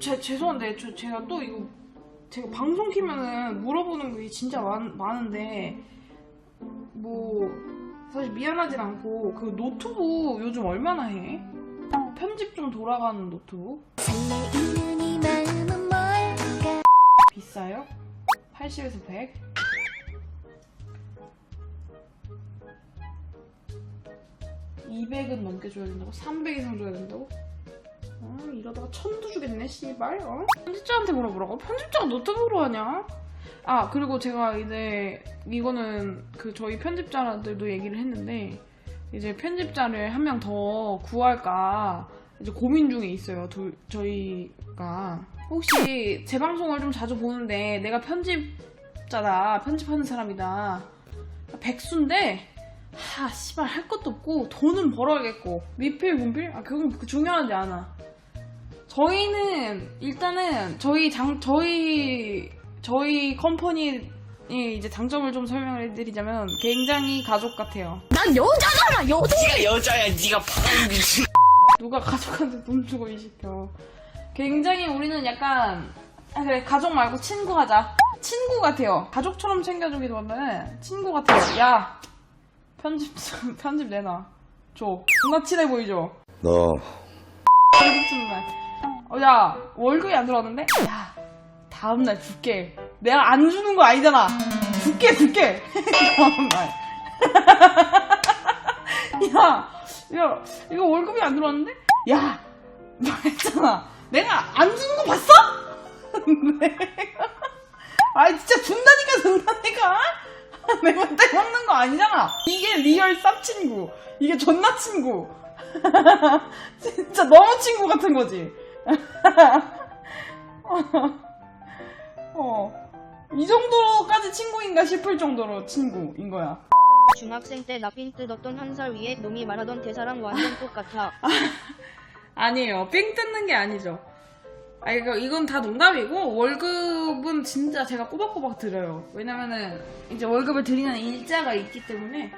제, 죄송한데 저 제가 또 이거 제가 방송 키면은 물어보는 게 진짜 많, 많은데 뭐 사실 미안하진 않고 그 노트북 요즘 얼마나 해? 편집 좀 돌아가는 노트북 비싸요? 80에서 100? (200은) 넘게 줘야 된다고? (300) 이상 줘야 된다고? 어, 이러다가 천도 주겠네 씨발 어? 편집자한테 물어보라고? 편집자가 노트북으로 하냐? 아 그리고 제가 이제 이거는 그 저희 편집자들도 얘기를 했는데 이제 편집자를 한 명 더 구할까 이제 고민 중에 있어요 둘 저희가 혹시 제 방송을 좀 자주 보는데 내가 편집자다 편집하는 사람이다 백수인데 하 씨발 할 것도 없고 돈은 벌어야겠고 미필 분필 아 그건 그 중요하지 않아 저희는 일단은 저희 장 저희 저희 컴퍼니의 이제 장점을 좀 설명을 해드리자면 굉장히 가족 같아요. 난 여자잖아 여자 네가 여자야 네가 바람 미친 누가 가족한테 돈 주고 일 시켜. 굉장히 우리는 약간 아 그래 가족 말고 친구 하자. 친구 같아요. 가족처럼 챙겨주기보다는 친구 같아요. 야 편집 편집 내놔. 줘. 존나 친해 보이죠? 너 월급 주는 날. 어, 야, 월급이 안 들어왔는데? 야, 다음 날 줄게. 내가 안 주는 거 아니잖아. 줄게, 줄게. 다음 날. 야, 야, 이거 월급이 안 들어왔는데? 야, 말했잖아. 내가 안 주는 거 봤어? 내가. 아이, 진짜 준 아니잖아. 이게 리얼 쌉친구. 이게 존나 친구. 진짜 너무 친구 같은 거지. 어. 이 정도까지 친구인가 싶을 정도로 친구인 거야. 중학생 때 라핀 뜯었던 한 살 위에 놈이 말하던 대사랑 완전 똑같아. 아니에요. 삥 뜯는 게 아니죠. 아, 이거, 이건 다 농담이고, 월급은 진짜 제가 꼬박꼬박 드려요. 왜냐면은, 이제 월급을 드리는 일자가 있기 때문에.